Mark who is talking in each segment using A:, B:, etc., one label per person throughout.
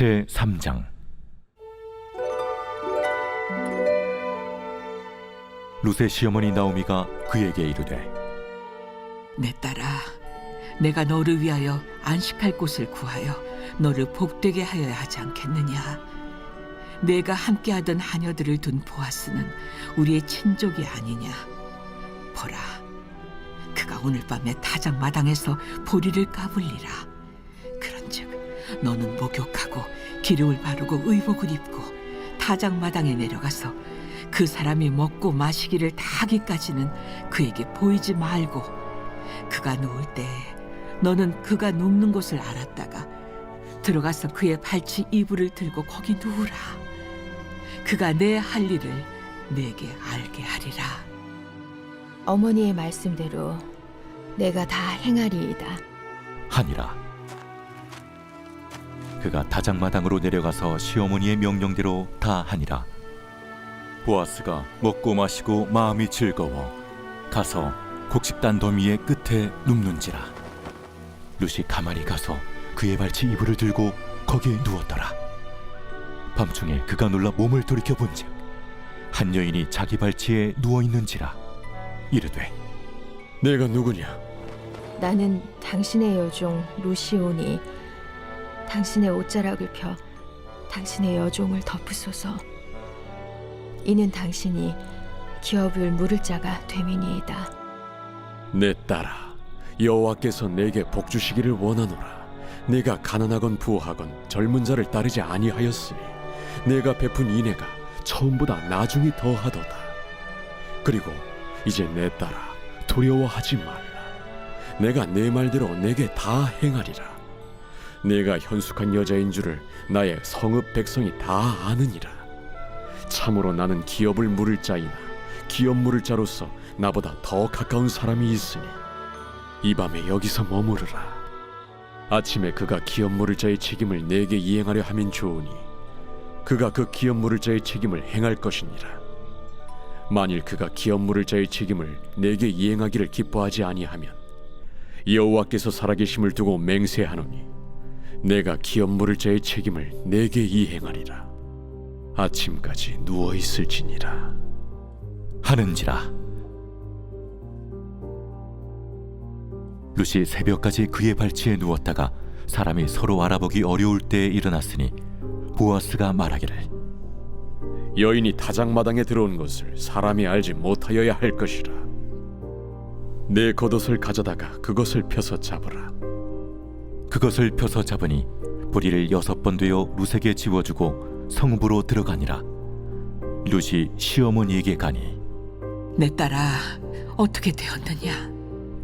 A: 제 3장 룻의 시어머니 나오미가 그에게 이르되
B: 내 딸아, 내가 너를 위하여 안식할 곳을 구하여 너를 복되게 하여야 하지 않겠느냐? 내가 함께하던 하녀들을 둔 보아스는 우리의 친족이 아니냐? 보라, 그가 오늘 밤에 타작 마당에서 보리를 까불리라. 너는 목욕하고 기름을 바르고 의복을 입고 타작 마당에 내려가서 그 사람이 먹고 마시기를 다 하기까지는 그에게 보이지 말고 그가 누울 때 너는 그가 눕는 곳을 알았다가 들어가서 그의 발치 이불을 들고 거기 누우라. 그가 내 할 일을 내게 알게 하리라.
C: 어머니의 말씀대로 내가 다 행하리이다.
A: 하니라 그가 다장마당으로 내려가서 시어머니의 명령대로 다 하니라. 보아스가 먹고 마시고 마음이 즐거워 가서 곡식단 더미의 끝에 눕는지라. 룻이 가만히 가서 그의 발치 이불을 들고 거기에 누웠더라. 밤중에 그가 놀라 몸을 돌이켜 본즉 한 여인이 자기 발치에 누워 있는지라 이르되
D: 내가 누구냐?
C: 나는 당신의 여종 루시오니 당신의 옷자락을 펴 당신의 여종을 덮으소서. 이는 당신이 기업을 물을 자가 되민이이다.
D: 내 딸아, 여호와께서 내게 복 주시기를 원하노라. 내가 가난하건 부하건 젊은 자를 따르지 아니하였으니 내가 베푼 인애가 처음보다 나중이 더하도다. 그리고 이제 내 딸아, 두려워하지 말라. 내가 내 말대로 내게 다 행하리라. 내가 현숙한 여자인 줄을 나의 성읍 백성이 다 아느니라. 참으로 나는 기업을 물을 자이나 기업 물을 자로서 나보다 더 가까운 사람이 있으니 이 밤에 여기서 머무르라. 아침에 그가 기업 물을 자의 책임을 내게 이행하려 하면 좋으니 그가 그 기업 물을 자의 책임을 행할 것이니라. 만일 그가 기업 물을 자의 책임을 내게 이행하기를 기뻐하지 아니하면 여호와께서 살아계심을 두고 맹세하노니 내가 기업 물을 자의 책임을 내게 이행하리라. 아침까지 누워 있을지니라.
A: 하는지라 룻이 새벽까지 그의 발치에 누웠다가 사람이 서로 알아보기 어려울 때에 일어났으니 보아스가 말하기를
D: 여인이 타작마당에 들어온 것을 사람이 알지 못하여야 할 것이라. 내 겉옷을 가져다가 그것을 펴서 잡으라.
A: 그것을 펴서 잡으니 뿌리를 여섯 번 되어 룻에게 지워주고 성읍으로 들어가니라 룻이 시어머니에게 가니
B: 내 딸아, 어떻게 되었느냐?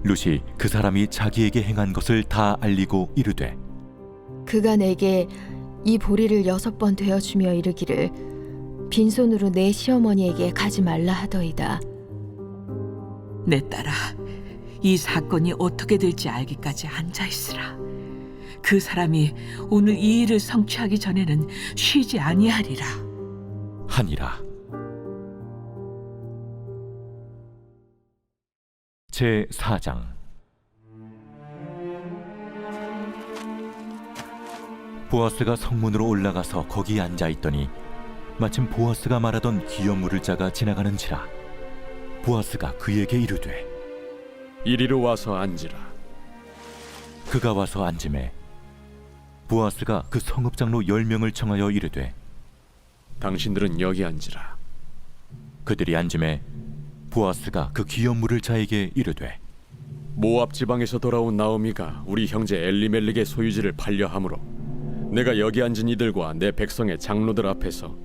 A: 룻이 그 사람이 자기에게 행한 것을 다 알리고 이르되
C: 그가 내게 이 보리를 여섯 번 되어 주며 이르기를 빈손으로 내 시어머니에게 가지 말라 하더이다.
B: 내 딸아, 이 사건이 어떻게 될지 알기까지 앉아 있으라. 그 사람이 오늘 이 일을 성취하기 전에는 쉬지 아니하리라.
A: 하니라 제 4장 보아스가 성문으로 올라가서 거기 앉아 있더니 마침 보아스가 말하던 기업 물을 자가 지나가는지라 보아스가 그에게 이르되
D: 이리로 와서 앉으라.
A: 그가 와서 앉음에 보아스가 그 성읍장로 열 명을 청하여 이르되
D: 당신들은 여기 앉으라.
A: 그들이 앉음에 보아스가 그 기업 물을 자에게 이르되
D: 모압 지방에서 돌아온 나오미가 우리 형제 엘리멜릭의 소유지를 팔려 함으로 내가 여기 앉은 이들과 내 백성의 장로들 앞에서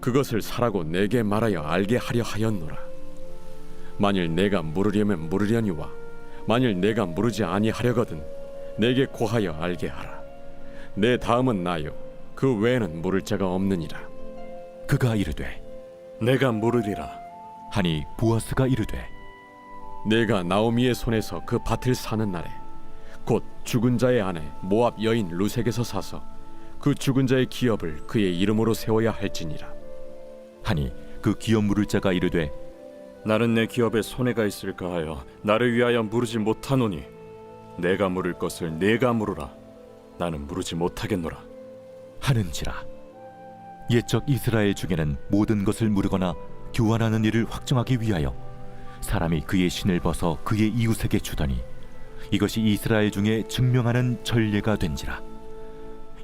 D: 그것을 사라고 내게 말하여 알게 하려 하였노라. 만일 내가 물으려면 물으려니와 만일 내가 물으지 아니하려거든 내게 고하여 알게 하라. 내 다음은 나요. 그 외에는 물을 자가 없느니라.
A: 그가 이르되
D: 내가 물으리라.
A: 하니 보아스가 이르되
D: 내가 나오미의 손에서 그 밭을 사는 날에 곧 죽은 자의 아내 모압 여인 루색에서 사서 그 죽은 자의 기업을 그의 이름으로 세워야 할지니라
A: 하니 그 기업 물을 자가 이르되
E: 나는 내 기업에 손해가 있을까 하여 나를 위하여 물으지 못하노니 내가 물을 것을 내가 물으라 나는 물으지 못하겠노라.
A: 하는지라. 옛적 이스라엘 중에는 모든 것을 물으거나 교환하는 일을 확정하기 위하여 사람이 그의 신을 벗어 그의 이웃에게 주더니 이것이 이스라엘 중에 증명하는 전례가 된지라.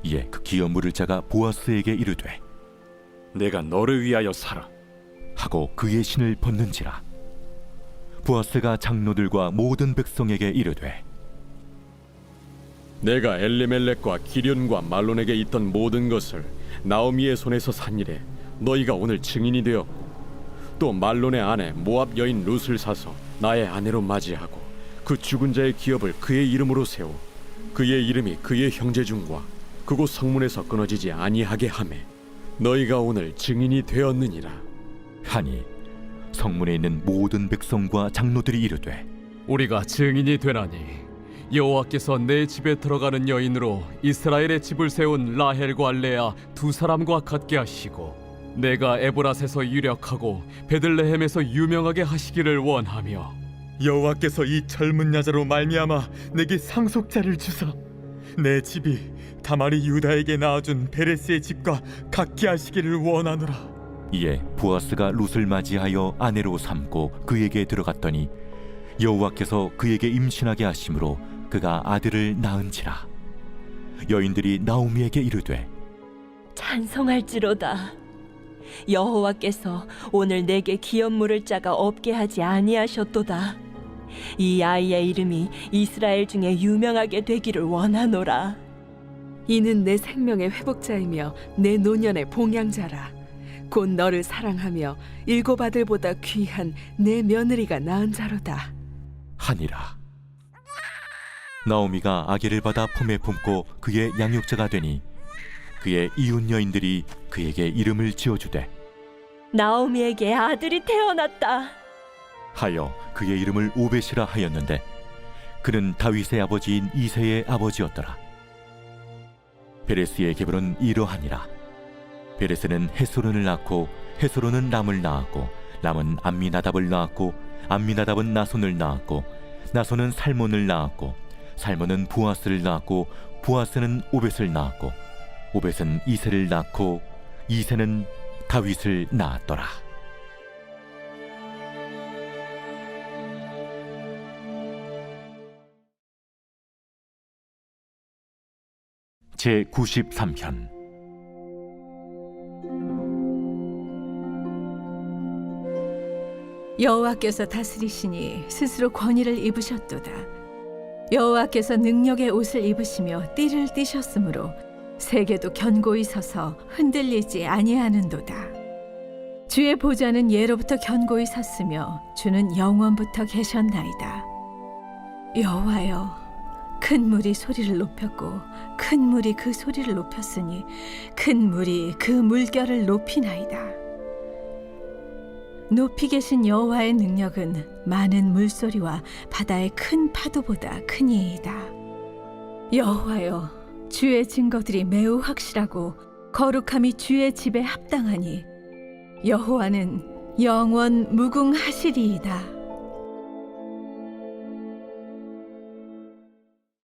A: 이에 그 기업 물을 자가 보아스에게 이르되
E: 내가 너를 위하여 살아.
A: 하고 그의 신을 벗는지라. 보아스가 장로들과 모든 백성에게 이르되
D: 내가 엘리멜렉과 기련과 말론에게 있던 모든 것을 나오미의 손에서 산 일에 너희가 오늘 증인이 되었고 또 말론의 아내 모압 여인 룻을 사서 나의 아내로 맞이하고 그 죽은 자의 기업을 그의 이름으로 세워 그의 이름이 그의 형제 중과 그곳 성문에서 끊어지지 아니하게 하매 너희가 오늘 증인이 되었느니라.
A: 하니 성문에 있는 모든 백성과 장로들이 이르되
F: 우리가 증인이 되나니 여호와께서 내 집에 들어가는 여인으로 이스라엘의 집을 세운 라헬과 레아 두 사람과 같게 하시고 내가 에브라스에서 유력하고 베들레헴에서 유명하게 하시기를 원하며
G: 여호와께서 이 젊은 여자로 말미암아 내게 상속자를 주사 내 집이 다말이 유다에게 낳아준 베레스의 집과 같게 하시기를 원하노라.
A: 이에 보아스가 룻을 맞이하여 아내로 삼고 그에게 들어갔더니 여호와께서 그에게 임신하게 하심으로 그가 아들을 낳은지라 여인들이 나오미에게 이르되
H: 찬송할지로다. 여호와께서 오늘 내게 기업 물을 자가 없게 하지 아니하셨도다. 이 아이의 이름이 이스라엘 중에 유명하게 되기를 원하노라.
I: 이는 내 생명의 회복자이며 내 노년의 봉양자라. 곧 너를 사랑하며 일곱 아들보다 귀한 내 며느리가 낳은 자로다.
A: 하니라 나오미가 아기를 받아 품에 품고 그의 양육자가 되니 그의 이웃 여인들이 그에게 이름을 지어주되
H: 나오미에게 아들이 태어났다.
A: 하여 그의 이름을 오벳이라 하였는데 그는 다윗의 아버지인 이세의 아버지였더라. 베레스의 계보는 이러하니라. 베레스는 헤스론을 낳고 헤스론은 람을 낳았고 람은 암미나답을 낳았고 암미나답은 나손을 낳았고 나손은 살몬을 낳았고 살몬은 부아스를 낳았고 부아스는 오벳을 낳았고 오벳은 이세를 낳고 이세는 다윗을 낳았더라. 제 93편
J: 여호와께서 다스리시니 스스로 권위를 입으셨도다. 여호와께서 능력의 옷을 입으시며 띠를 띠셨으므로 세계도 견고히 서서 흔들리지 아니하는도다. 주의 보좌는 예로부터 견고히 섰으며 주는 영원부터 계셨나이다. 여호와여, 큰 물이 소리를 높였고 큰 물이 그 소리를 높였으니 큰 물이 그 물결을 높이나이다. 높이 계신 여호와의 능력은 많은 물소리와 바다의 큰 파도보다 크니이다. 여호와여, 주의 증거들이 매우 확실하고 거룩함이 주의 집에 합당하니 여호와는 영원 무궁하시리이다.